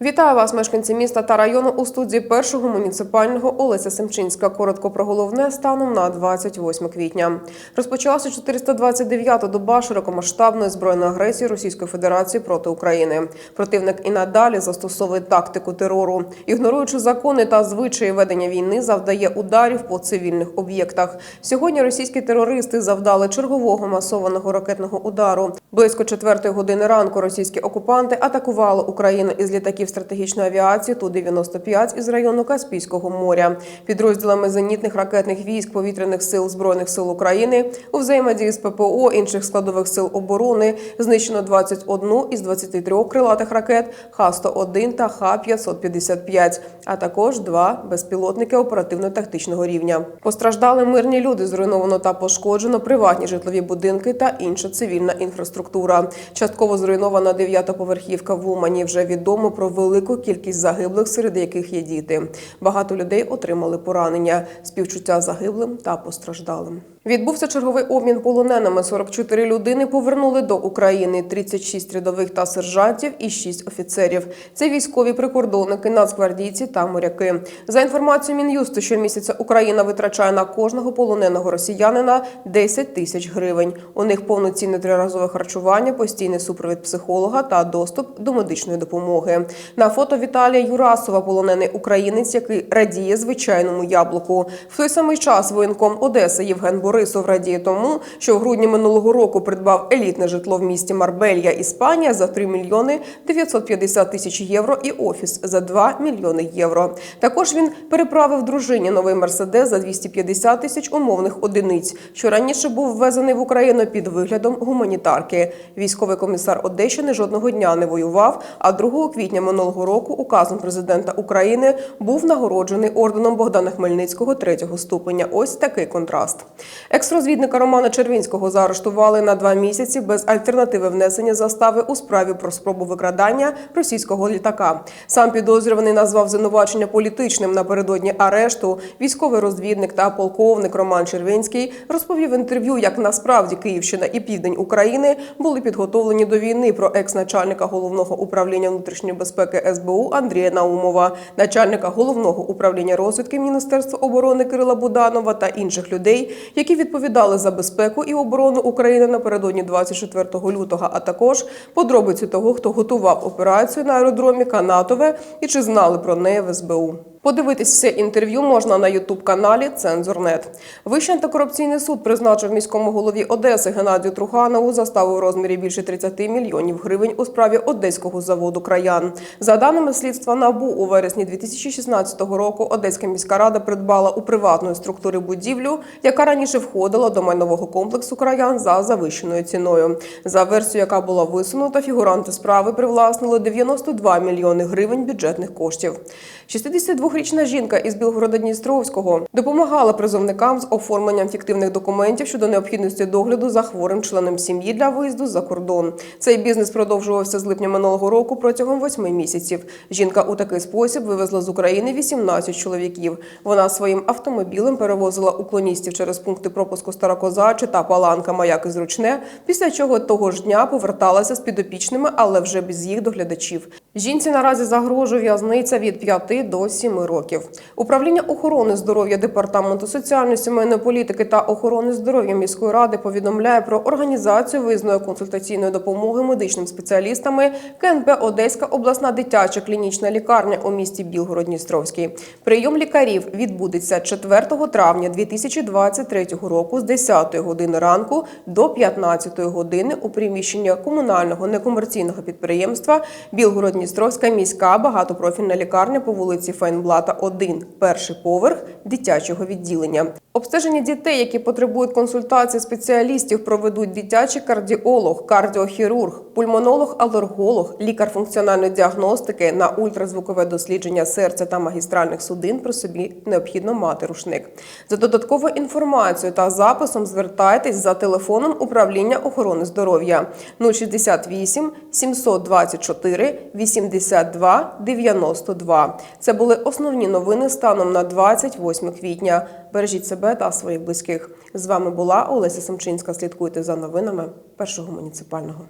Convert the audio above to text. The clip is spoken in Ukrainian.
Вітаю вас, мешканці міста та району у студії першого муніципального Олеся Семчинська. Коротко про головне станом на 28 квітня. Розпочалася 429-та доба широкомасштабної збройної агресії Російської Федерації проти України. Противник і надалі застосовує тактику терору, ігноруючи закони та звичаї ведення війни, завдає ударів по цивільних об'єктах. Сьогодні російські терористи завдали чергового масованого ракетного удару. Близько четвертої години ранку російські окупанти атакували Україну із літаків стратегічної авіації Ту-95 із району Каспійського моря. Підрозділами зенітних ракетних військ повітряних сил збройних сил України у взаємодії з ППО інших складових сил оборони знищено 21 із 23 крилатих ракет Х-101 та Х-555, а також два безпілотники оперативно-тактичного рівня. Постраждали мирні люди, зруйновано та пошкоджено приватні житлові будинки та інша цивільна інфраструктура. Частково зруйнована дев'ятоповерхівка в Умані. Вже відомо про велику кількість загиблих, серед яких є діти. Багато людей отримали поранення, співчуття загиблим та постраждалим. Відбувся черговий обмін полоненими. 44 людини повернули до України, 36 рядових та сержантів і 6 офіцерів. Це військові прикордонники, нацгвардійці та моряки. За інформацією Мін'юсту, щомісяця Україна витрачає на кожного полоненого росіянина 10 тисяч гривень. У них повноцінне триразове харчування, постійний супровід психолога та доступ до медичної допомоги. На фото Віталія Юрасова, полонений українець, який радіє звичайному яблуку. В той самий час воєнком Одеси Євген Борисов радіє тому, що в грудні минулого року придбав елітне житло в місті Марбелья, Іспанія за 3 мільйони 950 тисяч євро і офіс за 2 мільйони євро. Також він переправив дружині новий мерседес за 250 тисяч умовних одиниць, що раніше був ввезений в Україну під виглядом гуманітарки. Військовий комісар Одещини жодного дня не воював. А 2 квітня минулого року указом президента України був нагороджений орденом Богдана Хмельницького третього ступеня. Ось такий контраст. Екс-розвідника Романа Червінського заарештували на два місяці без альтернативи внесення застави у справі про спробу викрадання російського літака. Сам підозрюваний назвав звинувачення політичним напередодні арешту. Військовий розвідник та полковник Роман Червінський розповів інтерв'ю, як насправді Київщина і південь України були підготовлені до війни. Про екс-начальника головного управління внутрішньої безпеки СБУ Андрія Наумова, начальника головного управління розвідки Міністерства оборони Кирила Буданова та інших людей, які відповідали за безпеку і оборону України напередодні 24 лютого, а також подробиці того, хто готував операцію на аеродромі Канатове і чи знали про неї в СБУ. Подивитись все інтерв'ю можна на ютуб-каналі Цензурнет. Вищий антикорупційний суд призначив міському голові Одеси Геннадію Труханову заставу у розмірі більше 30 мільйонів гривень у справі одеського заводу Краян. За даними слідства НАБУ, у вересні 2016 року Одеська міська рада придбала у приватної структури будівлю, яка раніше входила до майнового комплексу Краян за завищеною ціною. За версією, яка була висунута, фігуранти справи привласнили 92 мільйони гривень бюджетних коштів. 62-річна жінка із Білгорода-Дністровського допомагала призовникам з оформленням фіктивних документів щодо необхідності догляду за хворим членом сім'ї для виїзду за кордон. Цей бізнес продовжувався з липня минулого року протягом восьми місяців. Жінка у такий спосіб вивезла з України 18 чоловіків. Вона своїм автомобілем перевозила уклоністів через пункти пропуску Старокозачі та Паланка Маяк і Зручне, після чого того ж дня поверталася з підопічними, але вже без їх доглядачів. Жінці наразі загрожує в'язниця від 5 до 7 років. Управління охорони здоров'я департаменту соціальної сімейної політики та охорони здоров'я міської ради повідомляє про організацію виїзної консультаційної допомоги медичним спеціалістами КНП Одеська обласна дитяча клінічна лікарня у місті Білгород-Дністровський. Прийом лікарів відбудеться 4 травня 2023 року з 10 години ранку до 15 години у приміщенні комунального некомерційного підприємства Білгород-Дністровська міська багатопрофільна лікарня по вулиці Фейнблата, 1, перший поверх дитячого відділення. Обстеження дітей, які потребують консультації спеціалістів, проведуть дитячий кардіолог, кардіохірург, пульмонолог, алерголог, лікар функціональної діагностики на ультразвукове дослідження серця та магістральних судин. При собі необхідно мати рушник. За додатковою інформацією та записом звертайтесь за телефоном управління охорони здоров'я 068 724 82 92. Це були основні новини станом на 28 квітня. Бережіть себе та своїх близьких. З вами була Олеся Самчинська. Слідкуйте за новинами першого муніципального.